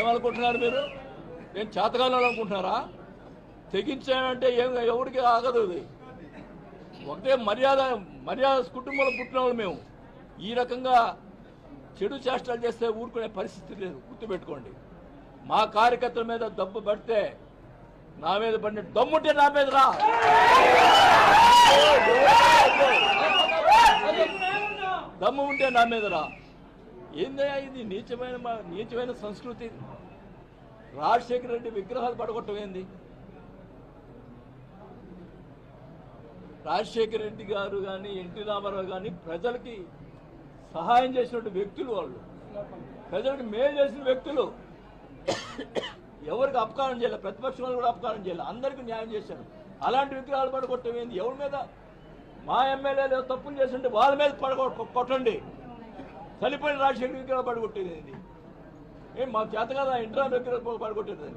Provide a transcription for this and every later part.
ఏమనుకుంటున్నారు మీరు? నేను చేతకాలం అనుకుంటున్నారా తెగించానంటే ఏం ఎవరికి ఆగదు ఇది. ఒకటే మర్యాద మర్యాద కుటుంబంలో పుట్టిన వాళ్ళు మేము. ఈ రకంగా చెడు చేష్టలు చేస్తే ఊరుకునే పరిస్థితి లేదు. గుర్తుపెట్టుకోండి. మా కార్యకర్తల మీద దెబ్బ పడితే నా మీద పడిన దమ్ముంటే నా మీద రా. దమ్ము ఉంటే నా మీద రా. ఏందయ్యా ఇది నీచమైన మా- నీచమైన సంస్కృతి? రాజశేఖర రెడ్డి విగ్రహాలు పడగొట్టం ఏంది? రాజశేఖర రెడ్డి గారు కానీ ఎన్టీ రామారావు కానీ ప్రజలకి సహాయం చేసినటువంటి వ్యక్తులు వాళ్ళు. ప్రజలకు మేలు చేసిన వ్యక్తులు. ఎవరికి అపకారం చేయాలి? ప్రతిపక్షం వాళ్ళు కూడా అపకారం చేయాలి. అందరికీ న్యాయం చేశారు. అలాంటి విగ్రహాలు పడగొట్టం ఏంది? ఎవరి మీద? మా ఎమ్మెల్యేలు తప్పులు చేస్తుంటే వాళ్ళ మీద పడగొ కొట్టండి. చనిపోయిన రాజశేఖర విగ్రహాలు పడగొట్టేది ఏం మా చేత కదా? ఇంట్రా విగ్రహాలు పడగొట్టేది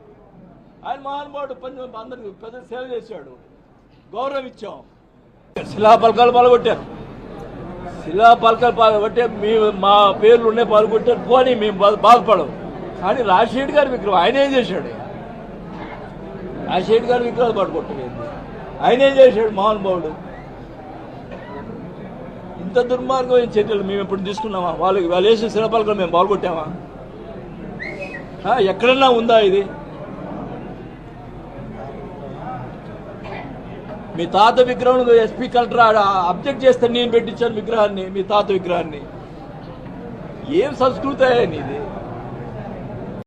ఆయన మహానుభావుడు పని అందరికి పెద్ద సేవ చేశాడు. గౌరవం ఇచ్చాం. శిలాపలకాలు పాల్గొట్టారు శిలాపలకాలు పాల్గొట్టే మీ మా పేర్లు ఉన్నాయి పాల్గొట్టారు పోనీ మేము బా- బాధపడం కానీ రాజశేఖర్ గారి విగ్రహం ఆయన ఏం చేశాడు? రాజశేఖర్ గారి విగ్రహాలు పడగొట్టలేదు. ఆయన ఏం చేశాడు? మహానుభావుడు ఇంత దుర్మార్గమైన చర్యలు మేము ఎప్పుడు తీసుకున్నామా? వాళ్ళకి వాళ్ళు వేసిన శిలాపలకాలు మేము పాల్గొట్టామా ఎక్కడన్నా ఉందా ఇది? మీ తాత విగ్రహం ఎస్పీ కలెక్టర్ అబ్జెక్ట్ చేస్తే నేను పెట్టించాను విగ్రహాన్ని మీ తాత విగ్రహాన్ని. ఏం సంస్కృతి ఇది